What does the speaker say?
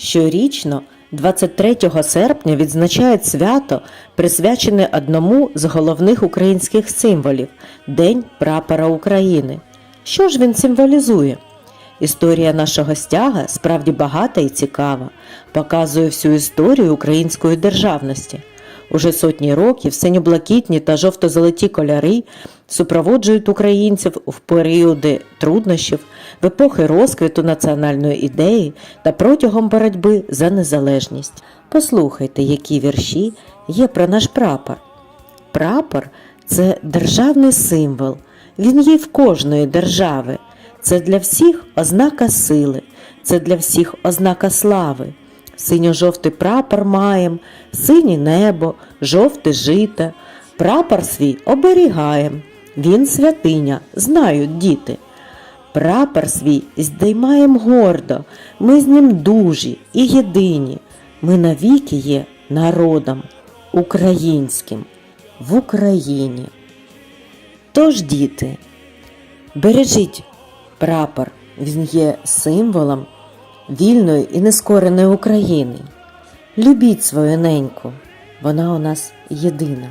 Щорічно, 23 серпня, відзначають свято, присвячене одному з головних українських символів День прапора України. Що ж він символізує? Історія нашого стяга справді багата і цікава, показує всю історію української державності. Уже сотні років синьо-блакитні та жовто-золоті кольори супроводжують українців в періоди труднощів, в епохи розквіту національної ідеї та протягом боротьби за незалежність. Послухайте, які вірші є про наш прапор. Прапор це державний символ. Він є в кожної держави. Це для всіх ознака сили, це для всіх ознака слави. Синьо-жовтий прапор маєм, синє небо, жовте жито. Прапор свій оберігаєм. Він святиня, знають діти. Прапор свій здіймаєм гордо, ми з ним дужі і єдині. Ми навіки є народом українським в Україні. Тож, діти, бережіть прапор, він є символом вільної і нескореної України. Любіть свою неньку, вона у нас єдина.